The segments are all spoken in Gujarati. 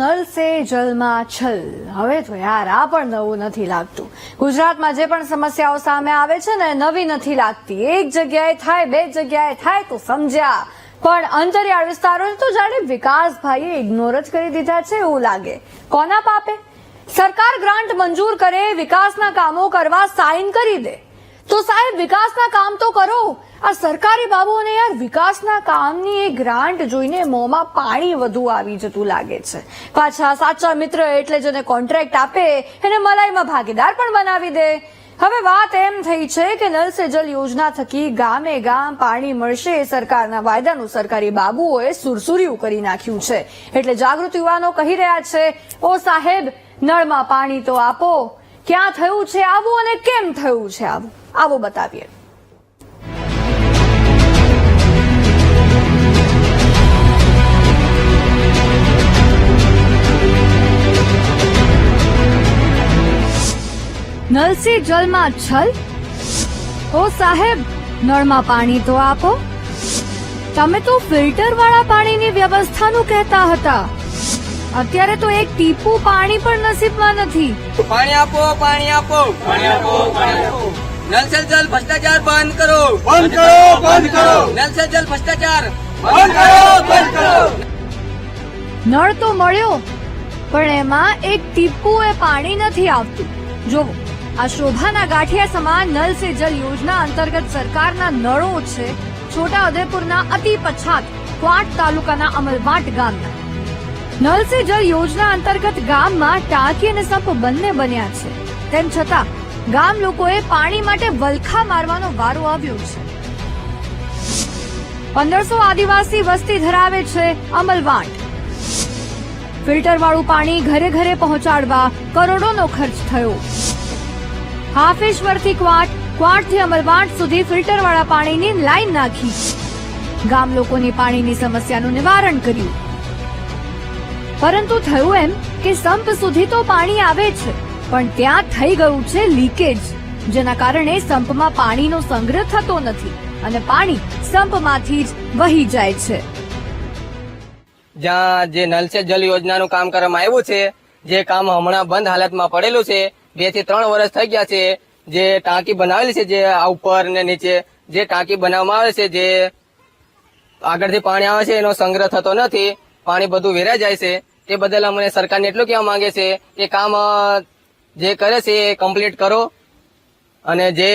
નલ સે જલમાં છલ. હવે તો યાર, આ પણ નવું નથી લાગતું. ગુજરાતમાં જે પણ સમસ્યાઓ સામે આવે છે ને, નવી નથી લાગતી. એક જગ્યાએ થાય, બે જગ્યાએ થાય, તો સમજ્યા. પણ અંતરિયાળ વિસ્તારોને તો જાણે વિકાસભાઈએ ઇગ્નોર જ કરી દીધા છે એવું લાગે. કોના પાપે? સરકાર ગ્રાન્ટ મંજૂર કરે, વિકાસના કામો કરવા સાઇન કરી દે. તો સાહેબ, વિકાસના કામ તો કરો. આ સરકારી બાબુઓને યાર, વિકાસના કામની એ ગ્રાન્ટ જોઈને મોંમાં પાણી વધુ આવી જતું લાગે છે. પાછા સાચા મિત્ર એટલે જેને કોન્ટ્રાક્ટ આપે, એને મલાઈમાં ભાગીદાર પણ બનાવી દે. હવે વાત એમ થઈ છે કે નલ સે જલ યોજના થકી ગામે ગામ પાણી મળશે એ સરકારના વાયદાનું સરકારી બાબુઓએ સુરસુર્યું કરી નાખ્યું છે. એટલે જાગૃત યુવાનો કહી રહ્યા છે, ઓ સાહેબ, નળમાં પાણી તો આપો. ક્યાં થયું છે આવું અને કેમ થયું છે આવું? આવો બતાવીએ. નલસી જલમાં છલ? ઓ સાહેબ, નળમાં પાણી તો આપો. તમે તો ફિલ્ટર વાળા પાણીની વ્યવસ્થાનું કહેતા હતા. અત્યારે તો એક ટીપું પાણી પણ નસીબમાં નથી. પાણી આપો પાણી આપો. પાણી આપો પાણી આપો. નલ સે જલ ભ્રષ્ટાચાર બંધ કરો. બંધ કરો બંધ કરો. નલ સે જલ ભ્રષ્ટાચાર બંધ કરો બંધ કરો. નળ તો મળ્યો પણ એમાં એક ટીપું એ પાણી નથી આવતું. જોવો આ શોભાના ગાંઠિયા સમાન નલ સે જલ યોજના અંતર્ગત સરકારના નળો છે છોટા ઉદેપુરના અતિ પછાત ક્વાંટ તાલુકાના અમલવાટ ગામના. નલ સે જલ યોજના અંતર્ગત ગામમાં ટાંકી અને સંપ બંને બન્યા છે. તેમ છતાં, ગામ લોકોએ પાણી માટે વલખા મારવાનો વારો આવ્યો છે. પંદરસો આદિવાસી વસ્તી ધરાવે છે અમલવાટ. ફિલ્ટર વાળું પાણી ઘરે ઘરે પહોંચાડવા કરોડોનો ખર્ચ થયો. હાફેશ્વરથી ક્વાટ, ક્વાટથી અમલવાટ સુધી ફિલ્ટરવાળા પાણીની લાઈન નાખી. ગામ લોકોની પાણીની સમસ્યાનું નિવારણ કર્યું. પરંતુ થયું એમ કે સંપ સુધી તો પાણી આવે છે, પણ ત્યાં થઈ ગયું છે લીકેજ જેના કારણે સંપમાં પાણીનો સંગ્રહ થતો નથી અને પાણી સંપમાંથી જ વહી જાય છે. જ્યાં જે નલ સે જલ યોજનાનું કામ કરવામાં આવ્યું છે, જે કામ હમણાં બંધ હાલતમાં પડેલું છે, બેથી ત્રણ વર્ષ થઈ ગયા છે, જે ટાંકી બનાવેલી છે જે આ ઉપર ને નીચે, જે ટાંકી બનાવવામાં આવે છે, જે આગળથી પાણી આવે છે, એનો સંગ્રહ થતો નથી, પાણી બધું વેરાઈ જાય છે. તે બદલ અમને સરકારને એટલું કહેવા માંગે છે કે કામ જે કરે છે એ કમ્પ્લીટ કરો. અને જે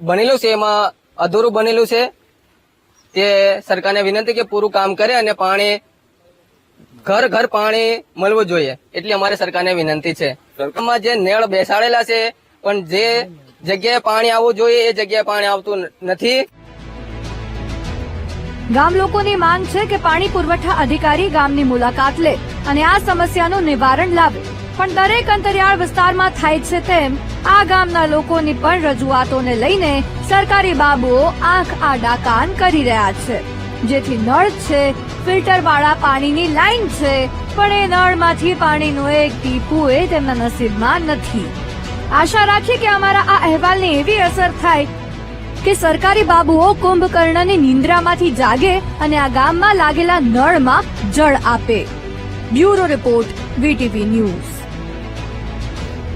બનેલું છે એમાં અધૂરું બનેલું છે. તે સરકારને વિનંતી કે પૂરું કામ કરે અને પાણી, ઘર ઘર પાણી મળવું જોઈએ એટલી અમારે સરકારને વિનંતી છે. સરકારમાં જે નેળ બેસાડેલા છે, પણ જે જગ્યાએ પાણી આવવું જોઈએ એ જગ્યાએ પાણી આવતું નથી. ગામ લોકોની માંગ છે કે પાણી પુરવઠા અધિકારી ગામની મુલાકાત લે. અને આ સમસ્યાનું નિવારણ લાવે. પણ દરેક અંતરિયાળ વિસ્તારમાં થાય છે તેમ આ ગામના લોકોની પણ રજૂઆતોને લઈને સરકારી બાબુઓ આંખ આડા કાન કરી રહ્યા છે. જેથી નળ છે, ફિલ્ટર વાળા પાણીની લાઈન છે, પણ એ નળમાંથી પાણીનું એક ટીપું એ તેમના નસીબમાં નથી. આશા રાખીએ કે અમારા આ અહેવાલની એવી અસર થાય કે સરકારી બાબુઓ કુંભકર્ણની નિંદ્રામાંથી જાગે અને આ ગામમાં લાગેલા નળમાં જળ આપે. Bureau Report, VTV News.